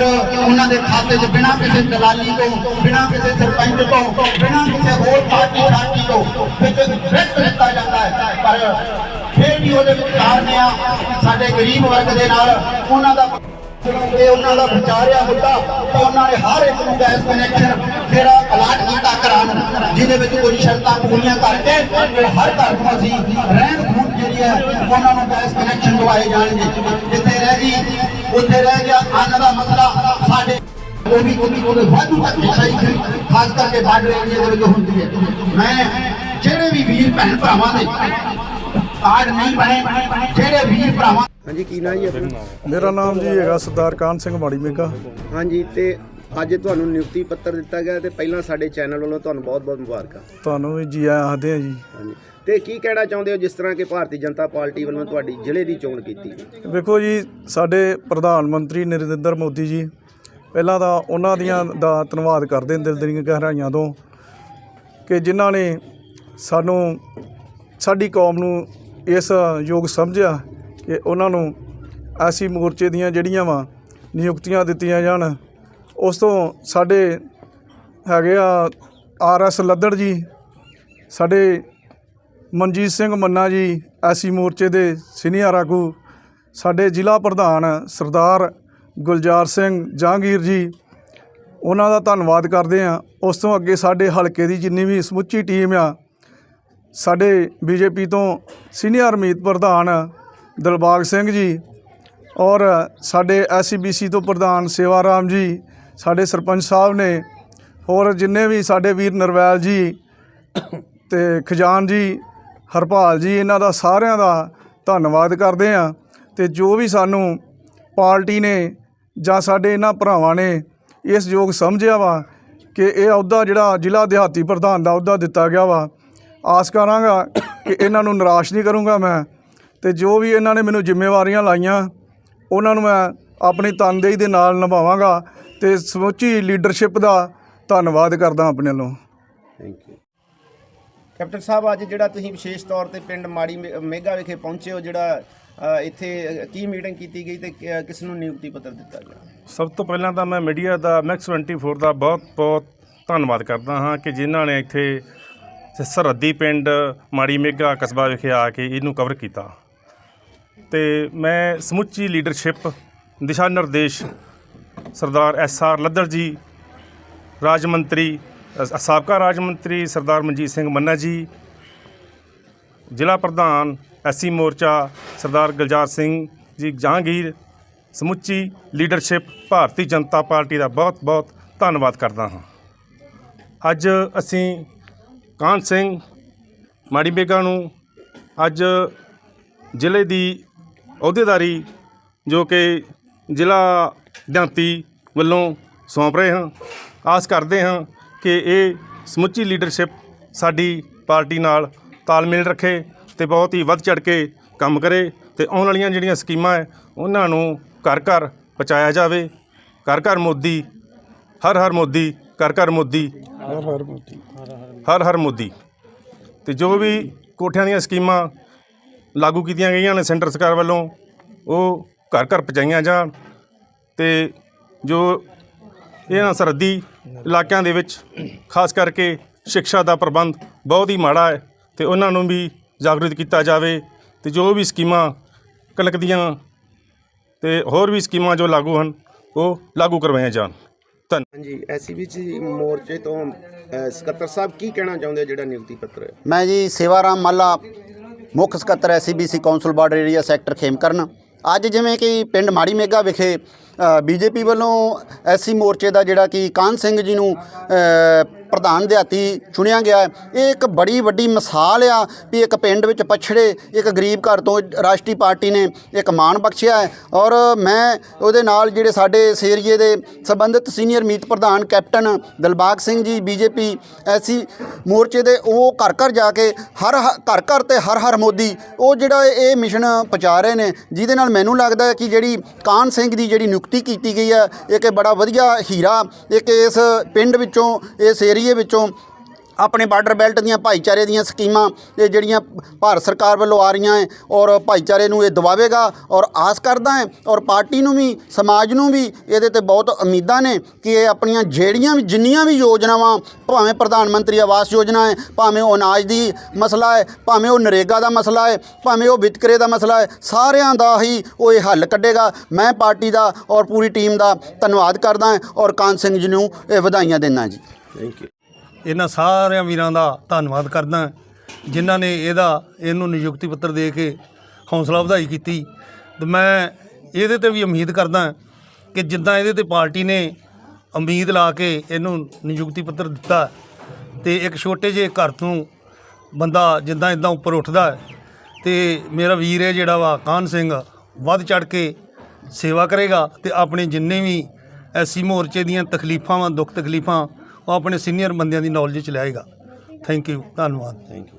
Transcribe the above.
ਵਾਸਤੇ ਜੇ ਬਿਨਾਂ ਕਿਸੇ ਦਲਾਲੀ ਤੋਂ, ਬਿਨਾਂ ਕਿਸੇ ਸਰਪੰਚ ਤੋਂ, ਬਿਨਾਂ ਕਿਸੇ ਹੋਰ ਪਾਰਟੀ ਸ਼ਾਂਤੀ ਤੋਂ ਵਿੱਚ ਵਿੱਚ ਦਿੱਤਾ ਜਾਂਦਾ ਹੈ। ਪਰ ਫਿਰ ਵੀ ਉਹਦੇ ਵਿੱਚ ਕਾਰਨ ਆ ਸਾਡੇ ਗਰੀਬ ਵਰਗ ਦੇ ਨਾਲ ਉਹਨਾਂ ਦਾ ਤੇ ਉਹਨਾਂ ਦਾ ਵਿਚਾਰਿਆ ਮੁੱਦਾ ਤੇ ਉਹਨਾਂ ਨੇ ਹਰ ਇੱਕ ਨੂੰ ਗੈਸ ਕਨੈਕਸ਼ਨ ਜਿਹੜਾ ਅਲਾਟ ਕੀਤਾ ਕਰਾਉਣ ਜਿਹਦੇ ਵਿੱਚ ਕੁਝ ਸ਼ਰਤਾਂ ਪੂਰੀਆਂ ਕਰਕੇ ਤੇ ਹਰ ਘਰ ਨੂੰ ਅਸੀਂ ਰਹਿਣ ਜਿਹੜੀ ਹੈ ਉਹਨਾਂ ਨੂੰ ਗੈਸ ਕਨੈਕਸ਼ਨ ਦਵਾਏ ਜਾਣਗੇ। ਜਿੱਥੇ ਰਹਿ ਗਈ ਉੱਥੇ ਰਹਿ ਗਿਆ ਅੰਨ ਦਾ ਮਸਲਾ ਸਾਡੇ ਉਹ ਵੀ ਉਹ ਵੀ ਉਹਦੇ ਵਾਧੂ ਤੱਕ ਵਿਸ਼ਾਈ ਖਾਸ ਕਰਕੇ ਬਾਰਡਰ ਏਰੀਆ ਦੇ ਵਿੱਚ ਹੁੰਦੀ ਹੈ। ਮੈਂ ਜਿਹੜੇ ਵੀ ਵੀਰ ਭੈਣ ਭਰਾਵਾਂ ਦੇ ਕਾਰਡ ਨਹੀਂ ਬਣੇ ਜਿਹੜੇ ਵੀਰ ਭਰਾਵਾਂ ਹਾਂਜੀ ਕੀ ਨਾਂ ਜੀ ਆਪਣਾ? ਮੇਰਾ ਨਾਮ ਜੀ ਹੈਗਾ ਸਰਦਾਰ ਕਾਨ ਸਿੰਘ ਮਾੜੀ ਮੇਗਾ ਹਾਂਜੀ ਤੇ ਅੱਜ ਤੁਹਾਨੂੰ ਨਿਯੁਕਤੀ ਪੱਤਰ ਦਿੱਤਾ ਗਿਆ ਤੇ ਪਹਿਲਾਂ ਸਾਡੇ ਚੈਨਲ ਵੱਲੋਂ ਤੁਹਾਨੂੰ ਬਹੁਤ-ਬਹੁਤ ਮੁਬਾਰਕਾਂ। ਤੁਹਾਨੂੰ ਵੀ ਜੀ ਆਇਆਂ ਆਖਦੇ ਆ ਜੀ। ਹਾਂਜੀ। ਤੇ ਕੀ ਕਹਿਣਾ ਚਾਹੁੰਦੇ ਹੋ ਜਿਸ ਤਰ੍ਹਾਂ ਕਿ ਭਾਰਤੀ ਜਨਤਾ ਪਾਰਟੀ ਵੱਲੋਂ ਤੁਹਾਡੀ ਜ਼ਿਲ੍ਹੇ ਦੀ ਚੋਣ ਕੀਤੀ? ਵੇਖੋ ਜੀ, ਸਾਡੇ ਪ੍ਰਧਾਨ ਮੰਤਰੀ ਨਰਿੰਦਰ ਮੋਦੀ ਜੀ, ਪਹਿਲਾਂ ਤਾਂ ਉਹਨਾਂ ਦੀਆਂ ਦਾ ਧੰਨਵਾਦ ਕਰਦੇ ਹਾਂ ਦਿਲ ਦੀਆਂ ਗਹਿਰਾਈਆਂ ਤੋਂ ਕਿ ਜਿਨ੍ਹਾਂ ਨੇ ਸਾਨੂੰ, ਸਾਡੀ ਕੌਮ ਨੂੰ ਇਸ ਯੋਗ ਸਮਝਿਆ ਕਿ ਉਹਨਾਂ ਨੂੰ ਐਸੀ ਮੋਰਚੇ ਦੀਆਂ ਜਿਹੜੀਆਂ ਵਾ ਨਿਯੁਕਤੀਆਂ ਦਿੱਤੀਆਂ ਜਾਣ। ਉਸ ਤੋਂ ਸਾਡੇ ਹੈਗੇ ਆ ਆਰ ਐਸ ਲੱਦੜ ਜੀ, ਸਾਡੇ ਮਨਜੀਤ ਸਿੰਘ ਮੰਨਾ ਜੀ, ਐਸੀ ਮੋਰਚੇ ਦੇ ਸੀਨੀਅਰ ਆਗੂ, ਸਾਡੇ ਜ਼ਿਲ੍ਹਾ ਪ੍ਰਧਾਨ ਸਰਦਾਰ ਗੁਲਜ਼ਾਰ ਸਿੰਘ ਜਹਾਂਗੀਰ ਜੀ, ਉਹਨਾਂ ਦਾ ਧੰਨਵਾਦ ਕਰਦੇ ਆ ਉਸ ਤੋਂ ਅੱਗੇ ਸਾਡੇ ਹਲਕੇ ਦੀ ਜਿੰਨੀ ਵੀ ਸਮੁੱਚੀ ਟੀਮ ਆ, ਸਾਡੇ ਬੀਜੇਪੀ ਤੋਂ ਸੀਨੀਅਰ ਮੀਤ ਪ੍ਰਧਾਨ ਦਿਲਬਾਗ ਸਿੰਘ ਜੀ ਔਰ ਸਾਡੇ ਐਸਸੀਬੀਸੀ ਤੋਂ ਪ੍ਰਧਾਨ ਸੇਵਾ ਰਾਮ ਜੀ, ਸਾਡੇ ਸਰਪੰਚ ਸਾਹਿਬ ਨੇ, ਹੋਰ ਜਿੰਨੇ ਵੀ ਸਾਡੇ ਵੀਰ ਨਰਵੈਲ ਜੀ ਤੇ ਖਜ਼ਾਨ ਜੀ ਹਰਪਾਲ ਜੀ, ਇਹਨਾਂ ਦਾ ਸਾਰਿਆਂ ਦਾ ਧੰਨਵਾਦ ਕਰਦੇ ਆ ਤੇ ਜੋ ਵੀ ਸਾਨੂੰ ਪਾਰਟੀ ਨੇ ਜਾਂ ਸਾਡੇ ਇਹਨਾਂ ਭਰਾਵਾਂ ਨੇ ਇਸ ਯੋਗ ਸਮਝਿਆ ਵਾ ਕਿ ਇਹ ਅਹੁਦਾ ਜਿਹੜਾ ਜ਼ਿਲ੍ਹਾ ਦਿਹਾਤੀ ਪ੍ਰਧਾਨ ਦਾ ਅਹੁਦਾ ਦਿੱਤਾ ਗਿਆ ਵਾ, ਆਸ ਕਰਾਂਗਾ ਕਿ ਇਹਨਾਂ ਨੂੰ ਨਿਰਾਸ਼ ਨਹੀਂ ਕਰੂੰਗਾ ਮੈਂ ਤੇ ਜੋ ਵੀ ਇਹਨਾਂ ਨੇ ਮੈਨੂੰ ਜ਼ਿੰਮੇਵਾਰੀਆਂ ਲਾਈਆਂ, ਉਹਨਾਂ ਨੂੰ ਮੈਂ ਆਪਣੀ ਤਨਦੇਹੀ ਦੇ ਨਾਲ ਨਿਭਾਵਾਂਗਾ ਤੇ ਸਮੁੱਚੀ ਲੀਡਰਸ਼ਿਪ ਦਾ ਧੰਨਵਾਦ ਕਰਦਾ ਆਪਣੇ ਵੱਲੋਂ। ਥੈਂਕ ਯੂ ਕੈਪਟਨ ਸਾਹਿਬ, ਅੱਜ ਜਿਹੜਾ ਤੁਸੀਂ ਵਿਸ਼ੇਸ਼ ਤੌਰ ਤੇ ਪਿੰਡ ਮਾੜੀ ਮੇ- ਮੇਗਾ ਵਿਖੇ ਪਹੁੰਚੇ ਹੋ, ਜਿਹੜਾ ਇੱਥੇ ਕੀ ਮੀਟਿੰਗ ਕੀਤੀ ਗਈ ਤੇ ਕਿ- ਕਿਸ ਨੂੰ ਨਿਯੁਕਤੀ ਪੱਤਰ ਦਿੱਤਾ ਗਿਆ? ਸਭ ਤੋਂ ਪਹਿਲਾਂ ਤਾਂ ਮੈਂ ਮੀਡੀਆ ਦਾ, ਮੈਕਸ 24 ਦਾ ਬਹੁਤ ਬਹੁਤ ਧੰਨਵਾਦ ਕਰਦਾ ਹਾਂ ਕਿ ਜਿਨ੍ਹਾਂ ਨੇ ਇੱਥੇ ਸਰਹੱਦੀ ਪਿੰਡ ਮਾੜੀ ਮੇਗਾ ਕਸਬਾ ਵਿਖੇ ਆ ਕੇ ਇਹਨੂੰ ਕਵਰ ਕੀਤਾ। ਤੇ ਮੈਂ ਸਮੁੱਚੀ ਲੀਡਰਸ਼ਿਪ ਦਿਸ਼ਾ ਨਿਰਦੇਸ਼ ਸਰਦਾਰ ਐਸ ਆਰ ਲੱਦਰ ਜੀ, ਰਾਜ ਮੰਤਰੀ ਅ- ਸਾਬਕਾ ਰਾਜ ਮੰਤਰੀ ਸਰਦਾਰ ਮਨਜੀਤ ਸਿੰਘ ਮੰਨਾ ਜੀ, ਜ਼ਿਲ੍ਹਾ ਪ੍ਰਧਾਨ ਐਸਸੀ ਮੋਰਚਾ ਸਰਦਾਰ ਗੁਲਜ਼ਾਰ ਸਿੰਘ ਜੀ ਜਹਾਂਗੀਰ, ਸਮੁੱਚੀ ਲੀਡਰਸ਼ਿਪ ਭਾਰਤੀ ਜਨਤਾ ਪਾਰਟੀ ਦਾ ਬਹੁਤ-ਬਹੁਤ ਧੰਨਵਾਦ ਕਰਦਾ ਹਾਂ। ਅੱਜ ਅਸੀਂ ਕਾਹਨ ਸਿੰਘ ਮਾੜੀ ਬੇਗਾ ਨੂੰ ਅੱਜ ਜ਼ਿਲ੍ਹੇ ਦੀ ਅਹੁਦੇਦਾਰੀ ਜੋ ਕਿ ਜ਼ਿਲ੍ਹਾ ਦਿਹਾਤੀ ਵੱਲੋਂ ਸੌਂਪ ਰਹੇ ਹਾਂ। ਆਸ ਕਰਦੇ ਹਾਂ ਕਿ ਇਹ ਸਮੁੱਚੀ ਲੀਡਰਸ਼ਿਪ ਸਾਡੀ ਪਾਰਟੀ ਨਾਲ ਤਾਲਮੇਲ ਰੱਖੇ ਤੇ ਬਹੁਤ ਹੀ ਵੱਧ ਚੜ ਕੇ ਕੰਮ ਕਰੇ ਤੇ ਆਉਣ ਵਾਲੀਆਂ ਜਿਹੜੀਆਂ ਸਕੀਮਾਂ ਹੈ ਉਹਨਾਂ ਨੂੰ ਘਰ ਘਰ ਪਹੁੰਚਾਇਆ ਜਾਵੇ। ਘਰ ਘਰ ਮੋਦੀ ਹਰ ਹਰ ਮੋਦੀ ਘਰ ਘਰ ਮੋਦੀ। ਹਰ ਹਰ ਮੋਦੀ। ਤੇ ਜੋ ਵੀ ਕੋਠਿਆਂ ਦੀਆਂ ਸਕੀਮਾਂ ਲਾਗੂ ਕੀਤੀਆਂ ਗਈਆਂ ਨੇ ਸੈਂਟਰ ਸਰਕਾਰ ਵੱਲੋਂ ਉਹ ਘਰ ਘਰ ਪਹੁੰਚਾਈਆਂ ਜਾਣ ਤੇ ਜੋ ਇਹਨਾਂ ਸਰਹੱਦੀ ਇਲਾਕਿਆਂ ਦੇ ਵਿੱਚ ਖਾਸ ਕਰਕੇ ਸਿੱਖਿਆ ਦਾ ਪ੍ਰਬੰਧ ਬਹੁਤ ਹੀ ਮਾੜਾ ਹੈ ਤੇ ਉਹਨਾਂ ਨੂੰ ਵੀ ਜਾਗਰੂਕ ਕੀਤਾ ਜਾਵੇ ਤੇ ਜੋ ਵੀ ਸਕੀਮਾਂ ਕਣਕ ਦੀਆਂ ਤੇ ਹੋਰ ਵੀ ਸਕੀਮਾਂ ਜੋ ਲਾਗੂ ਹਨ ਉਹ ਲਾਗੂ ਕਰਵਾਈਆਂ ਜਾਣ। ਧੰਨ ਹਾਂਜੀ ਐਸਸੀਬੀਸੀ ਮੋਰਚੇ ਤੋਂ ਅ, ਸਕੱਤਰ ਸਾਹਿਬ ਕੀ ਕਹਿਣਾ ਚਾਹੁੰਦੇ ਹੋ ਜਿਹੜਾ ਨਿਯੁਕਤੀ ਪੱਤਰ ਹੈ? ਮੈਂ ਜੀ ਸੇਵਾਰਾਮ ਮਾਲਾ ਮੁੱਖ ਸਕੱਤਰ SC BC council border area sector Khemkaran. ਅੱਜ ਜਿਵੇਂ ਕਿ ਪਿੰਡ ਮਾੜੀ ਮੇਗਾ ਵਿਖੇ ਬੀਜੇਪੀ ਵੱਲੋਂ ਐਸਸੀ ਮੋਰਚੇ ਦਾ ਜਿਹੜਾ ਕਿ ਕਾਨ ਸਿੰਘ ਜੀ ਨੂੰ ਪ੍ਰਧਾਨ ਦਿਹਾਤੀ ਚੁਣਿਆ ਗਿਆ ਹੈ। ਇਹ ਇੱਕ ਬੜੀ ਵੱਡੀ ਮਿਸਾਲ ਆ ਵੀ ਇੱਕ ਪਿੰਡ ਵਿੱਚ ਪਛੜੇ, ਇੱਕ ਗਰੀਬ ਘਰ ਤੋਂ ਰਾਸ਼ਟਰੀ ਪਾਰਟੀ ਨੇ ਇੱਕ ਮਾਣ ਬਖਸ਼ਿਆ ਹੈ। ਔਰ ਮੈਂ ਉਹਦੇ ਨਾਲ ਜਿਹੜੇ ਸਾਡੇ ਇਸ ਏਰੀਏ ਦੇ ਸੰਬੰਧਿਤ ਸੀਨੀਅਰ ਮੀਤ ਪ੍ਰਧਾਨ ਕੈਪਟਨ ਦਿਲਬਾਗ ਸਿੰਘ ਜੀ, ਬੀਜੇਪੀ ਐਸੀ ਮੋਰਚੇ ਦੇ, ਉਹ ਘਰ ਘਰ ਜਾ ਕੇ ਹਰ ਹ- ਘਰ ਘਰ ਤੇ ਹਰ ਹਰ ਮੋਦੀ, ਉਹ ਜਿਹੜਾ ਇਹ ਮਿਸ਼ਨ ਪਹੁੰਚਾ ਰਹੇ ਨੇ, ਜਿਹਦੇ ਨਾਲ ਮੈਨੂੰ ਲੱਗਦਾ ਹੈ ਕਿ ਜਿਹੜੀ ਕਾਨ ਸਿੰਘ ਦੀ ਜਿਹੜੀ ਨਿਯੁਕਤੀ ਕੀਤੀ ਗਈ ਹੈ, ਇੱਕ ਇਹ ਬੜਾ ਵਧੀਆ ਹੀਰਾ, ਇੱਕ ਇਸ ਪਿੰਡ ਵਿੱਚੋਂ ਇਸ ਏਰੀਏ ਵਿੱਚੋਂ ਆਪਣੇ ਬਾਰਡਰ ਬੈਲਟ ਦੀਆਂ ਭਾਈਚਾਰੇ ਦੀਆਂ ਸਕੀਮਾਂ ਇਹ ਜਿਹੜੀਆਂ ਭਾਰਤ ਸਰਕਾਰ ਵੱਲੋਂ ਆ ਰਹੀਆਂ ਹੈ ਔਰ ਭਾਈਚਾਰੇ ਨੂੰ ਇਹ ਦਵਾਵੇਗਾ ਔਰ ਆਸ ਕਰਦਾ ਹੈ ਔਰ ਪਾਰਟੀ ਨੂੰ ਵੀ, ਸਮਾਜ ਨੂੰ ਵੀ ਇਹਦੇ ਤੇ ਬਹੁਤ ਉਮੀਦਾਂ ਨੇ ਕਿ ਇਹ ਆਪਣੀਆਂ ਜਿਹੜੀਆਂ ਵੀ, ਜਿੰਨੀਆਂ ਵੀ ਯੋਜਨਾਵਾਂ, ਭਾਵੇਂ ਪ੍ਰਧਾਨ ਮੰਤਰੀ ਆਵਾਸ ਯੋਜਨਾ ਹੈ, ਭਾਵੇਂ ਉਹ ਅਨਾਜ ਦੀ ਮਸਲਾ ਹੈ, ਭਾਵੇਂ ਉਹ ਨਰੇਗਾ ਦਾ ਮਸਲਾ ਹੈ, ਭਾਵੇਂ ਉਹ ਵਿਤਕਰੇ ਦਾ ਮਸਲਾ ਹੈ, ਸਾਰਿਆਂ ਦਾ ਹੀ ਉਹ ਇਹ ਹੱਲ ਕੱਢੇਗਾ। ਮੈਂ ਪਾਰਟੀ ਦਾ ਔਰ ਪੂਰੀ ਟੀਮ ਦਾ ਧੰਨਵਾਦ ਕਰਦਾ ਹਾਂ ਔਰ ਕਾਨ ਸਿੰਘ ਜੀ ਨੂੰ ਇਹ ਵਧਾਈਆਂ ਦਿੰਦਾ ਜੀ। ਥੈਂਕ ਯੂ ਇਹਨਾਂ ਸਾਰਿਆਂ ਵੀਰਾਂ ਦਾ ਧੰਨਵਾਦ ਕਰਦਾ ਜਿਨ੍ਹਾਂ ਨੇ ਇਹਦਾ, ਇਹਨੂੰ ਨਿਯੁਕਤੀ ਪੱਤਰ ਦੇ ਕੇ ਹੌਸਲਾ ਵਧਾਈ ਕੀਤੀ। ਤੇ ਮੈਂ ਇਹਦੇ ਤੇ ਵੀ ਉਮੀਦ ਕਰਦਾ ਕਿ ਜਿੱਦਾਂ ਇਹਦੇ ਤੇ ਪਾਰਟੀ ਨੇ ਉਮੀਦ ਲਾ ਕੇ ਇਹਨੂੰ ਨਿਯੁਕਤੀ ਪੱਤਰ ਦਿੱਤਾ ਤੇ ਇੱਕ ਛੋਟੇ ਜਿਹੇ ਘਰ ਤੋਂ ਬੰਦਾ ਜਿੱਦਾਂ ਇਦਾਂ ਉੱਪਰ ਉੱਠਦਾ ਹੈ, ਤੇ ਮੇਰਾ ਵੀਰ ਹੈ ਜਿਹੜਾ ਵਾ ਕਾਨ ਸਿੰਘ, ਵੱਧ ਚੜ ਕੇ ਸੇਵਾ ਕਰੇਗਾ ਤੇ ਆਪਣੇ ਜਿੰਨੇ ਵੀ ਐਸੀ ਮੋਰਚੇ ਦੀਆਂ ਤਕਲੀਫਾਂ ਵਾਂ, ਦੁੱਖ ਤਕਲੀਫਾਂ ਉਹ ਆਪਣੇ ਸੀਨੀਅਰ ਬੰਦਿਆਂ ਦੀ ਨੌਲੇਜ ਚ ਲਿਆਏਗਾ। ਥੈਂਕ ਯੂ ਧੰਨਵਾਦ। Thank you